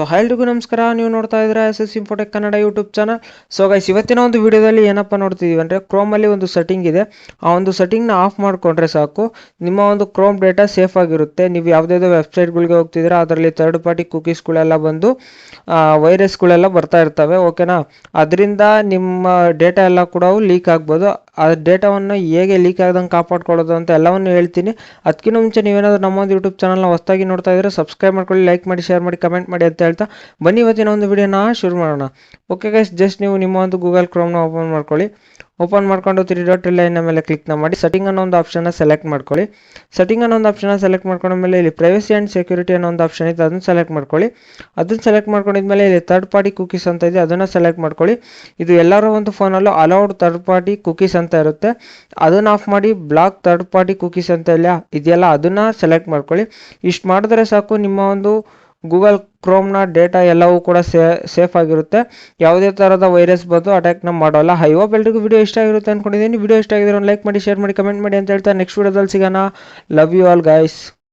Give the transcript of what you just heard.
So ಎಲ್ರಿಗೂ ನಮಸ್ಕಾರ. ನೀವು ನೋಡ್ತಾ ಇದ್ರೆ S S Infotech Kannada YouTube channel so guys ಇವತ್ತಿನ ಒಂದು ವಿಡಿಯೋದಲ್ಲಿ ಏನಪ್ಪ ನೋಡ್ತಿದೀವಿ ಅಂದರೆ ಕ್ರೋಮಲ್ಲಿ ಒಂದು ಸೆಟ್ಟಿಂಗ್ ಇದೆ. ಆ ಒಂದು ಸೆಟ್ಟಿಂಗ್ನ ಆಫ್ ಮಾಡಿಕೊಂಡ್ರೆ ಸಾಕು. ನಿಮ್ಮ ಒಂದು ಕ್ರೋಮ್ ಡೇಟಾ ಸೇಫ್ ಆಗಿರುತ್ತೆ. ನೀವು ಯಾವುದೇ ವೆಬ್ಸೈಟ್ಗಳಿಗೆ ಹೋಗ್ತಿದ್ರೆ ಅದರಲ್ಲಿ ಥರ್ಡ್ ಪಾರ್ಟಿ ಕುಕೀಸ್ಗಳೆಲ್ಲ ಬಂದು ವೈರಸ್ಗಳೆಲ್ಲ ಬರ್ತಾ ಇರ್ತವೆ. ಓಕೆನಾ ಅದರಿಂದ ನಿಮ್ಮ ಡೇಟಾ ಎಲ್ಲ ಕೂಡ ಲೀಕ್ ಆಗ್ಬೋದು. ಆ ಡೇಟಾವನ್ನು ಹೇಗೆ ಲೀಕ್ ಆಗದಂಗೆ ಕಾಪಾಡ್ಕೊಳ್ಳೋದು ಅಂತ ಎಲ್ಲವನ್ನು ಹೇಳ್ತೀನಿ. ಅದಕ್ಕಿಂತ ಮುಂಚೆ ನೀವೇನಾದರೂ ನಮ್ಮ ಒಂದು ಯೂಟ್ಯೂಬ್ ಚಾನಲ್ನ ಹೊಸದಾಗಿ ನೋಡ್ತಾ ಇದ್ದರೆ ಸಬ್ಸ್ಕ್ರೈಬ್ ಮಾಡ್ಕೊಳ್ಳಿ ಲೈಕ್ ಮಾಡಿ ಶೇರ್ ಮಾಡಿ ಕಮೆಂಟ್ ಮಾಡಿ ಅಂತ ಹೇಳ್ತಾ ಬನ್ನಿ ಇವತ್ತಿನ ಒಂದು ವಿಡಿಯೋನ ಶುರು ಮಾಡೋಣ. ಓಕೆ ಗೈಸ್ ಜಸ್ಟ್ ನೀವು ನಿಮ್ಮ ಒಂದು ಗೂಗಲ್ ಕ್ರೋಮ್ನ ಓಪನ್ ಮಾಡ್ಕೊಳ್ಳಿ. ಓಪನ್ ಮಾಡ್ಕೊಂಡು ತ್ರೀ ಡಾಟ್ ಲೈನ್ ಮೇಲೆ ಕ್ಲಿಕ್ನ ಮಾಡಿ ಸೆಟ್ಟಿಂಗ್ ಅನ್ನೋ ಒಂದು ಆಪ್ಷನ್ನ ಸೆಲೆಕ್ಟ್ ಮಾಡ್ಕೊಳ್ಳಿ. ಸೆಟ್ಟಿಂಗ್ ಅನ್ನೋ ಒಂದು ಆಪ್ಷನ್ನ ಸೆಲೆಕ್ಟ್ ಮಾಡ್ಕೊಂಡ ಮೇಲೆ ಇಲ್ಲಿ ಪ್ರೈವಸಿ ಆ್ಯಂಡ್ ಸೆಕ್ಯೂರಿಟಿ ಅನ್ನೋ ಒಂದು ಆಪ್ಷನ್ ಇದೆ ಅದನ್ನು ಸೆಲೆಕ್ಟ್ ಮಾಡ್ಕೊಳ್ಳಿ. ಅದನ್ನು ಸೆಲೆಕ್ಟ್ ಮಾಡ್ಕೊಂಡಿದ್ಮೇಲೆ ಇಲ್ಲಿ ಥರ್ಡ್ ಪಾರ್ಟಿ ಕುಕೀಸ್ ಅಂತ ಇದೆ, ಅದನ್ನು ಸೆಲೆಕ್ಟ್ ಮಾಡ್ಕೊಳ್ಳಿ. ಇದು ಎಲ್ಲರ ಒಂದು ಫೋನಲ್ಲೂ ಅಲೌಡ್ ಥರ್ಡ್ ಪಾರ್ಟಿ ಕುಕೀಸ್ ಅಂತ ಇರುತ್ತೆ. ಅದನ್ನು ಆಫ್ ಮಾಡಿ ಬ್ಲಾಕ್ ಥರ್ಡ್ ಪಾರ್ಟಿ ಕುಕೀಸ್ ಅಂತ ಇಲ್ಲ ಇದೆಯಲ್ಲ ಅದನ್ನು ಸೆಲೆಕ್ಟ್ ಮಾಡ್ಕೊಳ್ಳಿ. ಇಷ್ಟು ಮಾಡಿದ್ರೆ ಸಾಕು ನಿಮ್ಮ ಒಂದು ಗೂಗಲ್ ಕ್ರೋಮ್ನ ಡೇಟಾ ಎಲ್ಲವೂ ಕೂಡ ಸೇಫ್ ಆಗಿರುತ್ತೆ. ಯಾವುದೇ ಥರದ ವೈರಸ್ ಬಂದು ಅಟ್ಯಾಕ್ನ ಮಾಡೋಲ್ಲ. ಹೈ ಹೋಪ್ ಎಲ್ರಿಗೂ ವಿಡಿಯೋ ಇಷ್ಟ ಆಗಿರುತ್ತೆ ಅಂದ್ಕೊಂಡಿದ್ದೀನಿ ವಿಡಿಯೋ ಇಷ್ಟ ಆಗಿದ್ರೆ ಒಂದು ಲೈಕ್ ಮಾಡಿ ಶೇರ್ ಮಾಡಿ ಕಮೆಂಟ್ ಮಾಡಿ ಅಂತ ಹೇಳ್ತಾ ನೆಕ್ಸ್ಟ್ ವಿಡಿಯೋದಲ್ಲಿ ಸಿಗೋಣ. Love you all guys